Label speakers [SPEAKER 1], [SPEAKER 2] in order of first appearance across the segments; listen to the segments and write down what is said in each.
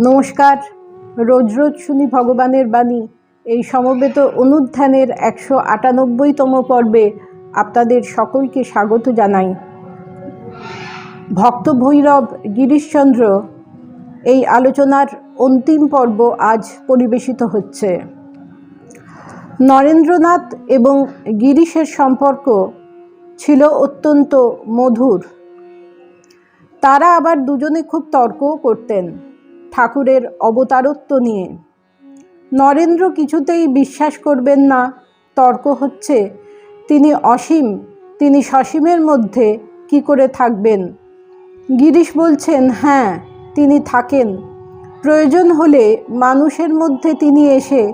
[SPEAKER 1] নমস্কার। রোজ রোজ শুনি ভগবানের বাণী। এই সমবেত অনুধ্যানের একশো আটানব্বইতম পর্বে আপনাদের সকলকে স্বাগত জানাই। ভক্ত ভৈরব গিরিশচন্দ্র, এই আলোচনার অন্তিম পর্ব আজ পরিবেশিত হচ্ছে। নরেন্দ্রনাথ এবং গিরিশের সম্পর্ক ছিল অত্যন্ত মধুর। তারা আবার দুজনে খুব তর্কও করতেন। ঠাকুরের অবতারত্ব নিয়ে। নরেন্দ্র কিছুতেই বিশ্বাস করবেন না, তর্ক হচ্ছে, তিনি অসীম, তিনি সসীমের মধ্যে কি করে থাকবেন? গিরিশ বলছেন হ্যাঁ তিনি থাকেন। প্রয়োজন হলে মানুষের মধ্যে তিনি এসে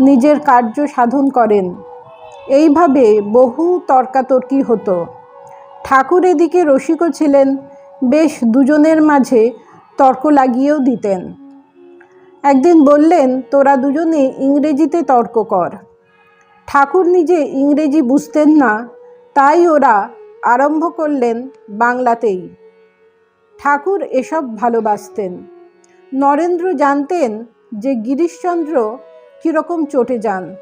[SPEAKER 1] নিজের কার্য সাধন করেন। এইভাবে বহু তর্কাতর্কি হতো। ঠাকুর এদিকে রসিকও ছিলেন, বেশ দুজনের মাঝে তর্ক লাগিয়েও দিতেন। একদিন বললেন, তোরা দুজনে ইংরেজিতে তর্ক কর। ঠাকুর নিজে ইংরেজি বুঝতেন না, তাই ওরা আরম্ভ করলেন বাংলাতেই। ঠাকুর এসব ভালোবাসতেন। নরেন্দ্র জানতেন যে গিরিশচন্দ্র কীরকম চটে যান।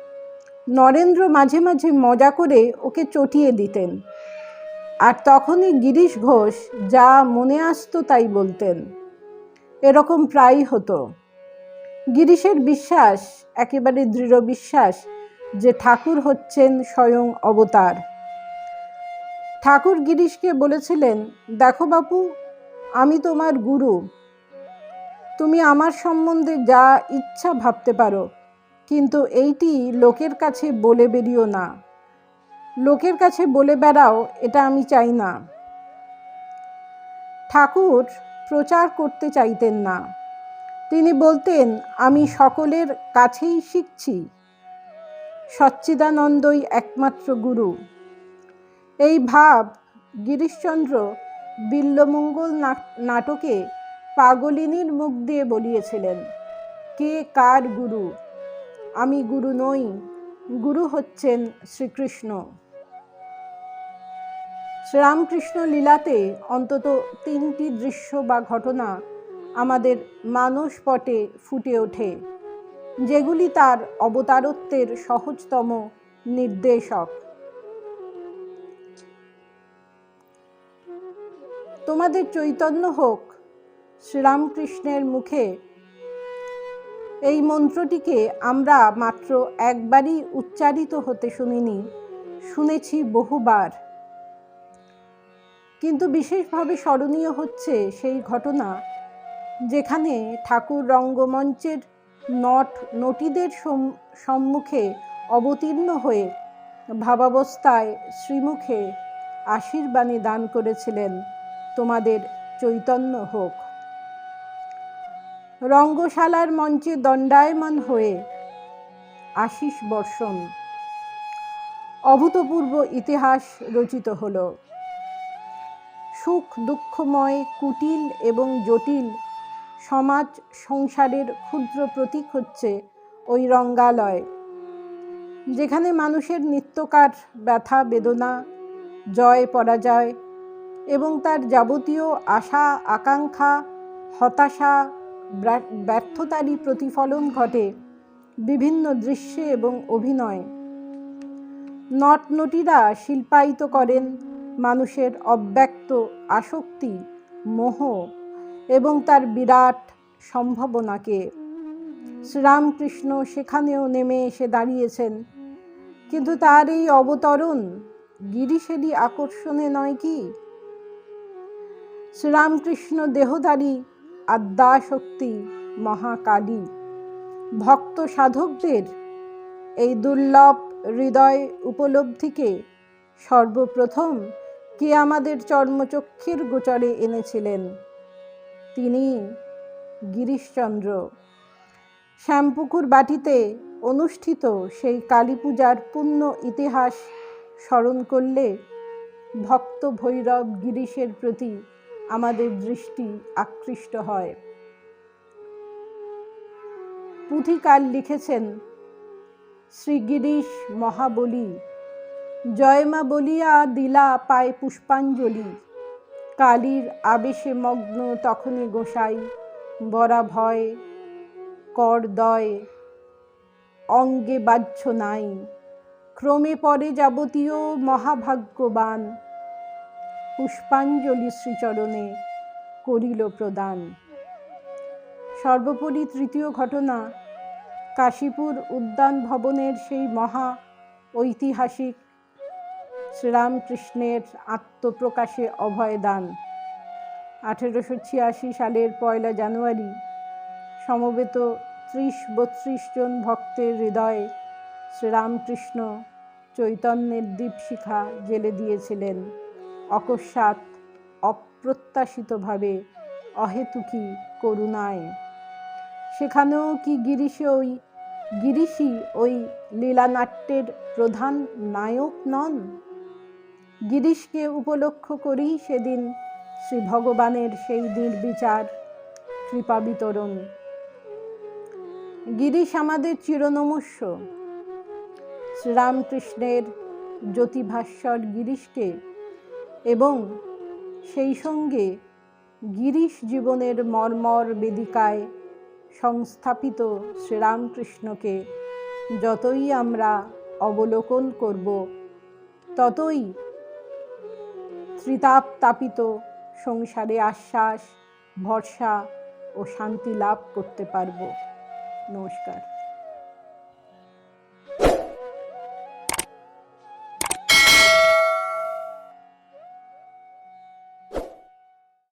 [SPEAKER 1] নরেন্দ্র মাঝে মাঝে মজা করে ওকে চটিয়ে দিতেন। আর তখনই গিরিশ ঘোষ যা মনে আসতো তাই বলতেন। এরকম প্রায়ই হতো। গিরিশের বিশ্বাস, একেবারে দৃঢ় বিশ্বাস যে ঠাকুর হচ্ছেন স্বয়ং অবতার। ঠাকুর গিরিশকে বলেছিলেন, দেখো বাপু, আমি তোমার গুরু। তুমি আমার সম্বন্ধে যা ইচ্ছা ভাবতে পারো, কিন্তু এইটি লোকের কাছে বলে বেরিও না। লোকের কাছে বলে বেড়াও, এটা আমি চাই না। ঠাকুর প্রচার করতে চাইতেন না। তিনি বলতেন, আমি সকলের কাছেই শিখছি। সচ্চিদানন্দই একমাত্র গুরু। এই ভাব গিরিশচন্দ্র বিল্লমঙ্গল নাটকে পাগলিনীর মুখ দিয়ে বলিয়েছিলেন, কে কার গুরু? আমি গুরু নই। গুরু হচ্ছেন শ্রীকৃষ্ণ। শ্রীরামকৃষ্ণ লীলাতে অন্তত তিনটি দৃশ্য বা ঘটনা আমাদের মানসপটে ফুটে ওঠে, যেগুলি তার অবতারত্বের সহজতম নির্দেশক। তোমাদের চৈতন্য হোক শ্রীরামকৃষ্ণের মুখে। এই মন্ত্রটিকে আমরা মাত্র একবারই উচ্চারিত হতে শুনিনি, শুনেছি বহুবার। কিন্তু বিশেষভাবে স্মরণীয় হচ্ছে সেই ঘটনা, যেখানে ঠাকুর রঙ্গমঞ্চের নট নটিদের সম্মুখে অবতীর্ণ হয়ে ভাবাবস্থায় শ্রীমুখে আশীর্বাণী দান করেছিলেন। তোমাদের চৈতন্য হোক। রঙ্গশালার মঞ্চে দণ্ডায়মান হয়ে আশিস বর্ষণ। অভূতপূর্ব ইতিহাস রচিত হল। সুখ দুঃখময় কুটিল এবং জটিল সমাজ সংসারের ক্ষুদ্র প্রতীক হচ্ছে ওই রঙ্গালয়, যেখানে মানুষের নিত্যকার ব্যথা, বেদনা, জয়, পরাজয় এবং তার যাবতীয় আশা, আকাঙ্ক্ষা, হতাশা ব্যর্থতারই প্রতিফলন ঘটে বিভিন্ন দৃশ্যে এবং অভিনয়। নট নটনটিরা শিল্পায়িত করেন মানুষের অব্যক্ত আসক্তি, মোহ এবং তার বিরাট সম্ভাবনাকে। শ্রীরামকৃষ্ণ সেখানেও নেমে এসে দাঁড়িয়েছেন। কিন্তু তার এই অবতরণ গিরিশেরই আকর্ষণে নয় কি? শ্রীরামকৃষ্ণ দেহধারী আদ্যাশক্তি মহাকালী। ভক্ত সাধকদের এই দুর্লভ হৃদয় উপলব্ধিকে সর্বপ্রথম কে আমাদের চর্মচক্ষের গোচরে এনেছিলেন? তিনি গিরিশচন্দ্র। শ্যামপুকুর বাটিতে অনুষ্ঠিত সেই কালী পূজার পূর্ণ ইতিহাস স্মরণ করলে ভক্ত ভৈরব গিরিশের প্রতি আমাদের দৃষ্টি আকৃষ্ট হয়। পুথিকার লিখেছেন শ্রী গিরিশ মহাবলী জয়মা বলিয়া দিলা পায় পুষ্পাঞ্জলি। কালীর আবেশে মগ্ন তখনই গোসাই, বরা ভয়, কর দয়, অঙ্গে বাহ্য নাই। ক্রমে পরে যাবতীয় মহাভাগ্যবান পুষ্পাঞ্জলি শ্রীচরণে করিল প্রদান। সর্বোপরি তৃতীয় ঘটনা, কাশীপুর উদ্যান ভবনের সেই মহা ঐতিহাসিক শ্রীরামকৃষ্ণের আত্মপ্রকাশে অভয়দান আঠেরোশো ছিয়াশি সালের পয়লা জানুয়ারি, সমবেত ত্রিশ বত্রিশ জন ভক্তের হৃদয়ে শ্রীরামকৃষ্ণ চৈতন্যের দীপশিখা জেলে দিয়েছিলেন। অকস্মাৎ, অপ্রত্যাশিতভাবে অহেতুকি করুণায়। সেখানেও কি গিরিশে ওই, গিরিশই ওই লীলানাট্যের প্রধান নায়ক নন? গিরিশকে উপলক্ষ করেই সেদিন শ্রী ভগবানের সেই নির্বিচার কৃপা বিতরণ। গিরিশ আমাদের চিরনমস্য। শ্রীরামকৃষ্ণের জ্যোতিভাস্বর গিরিশকে এবং সেই সঙ্গে গিরিশ জীবনের মর্মর বেদিকায় সংস্থাপিত শ্রীরামকৃষ্ণকে যতই আমরা অবলোকন করব, ততই ত্রিতাপ তাপিত সংসারে আশ্বাস ভরসা ও শান্তি লাভ করতে পারব। নমস্কার।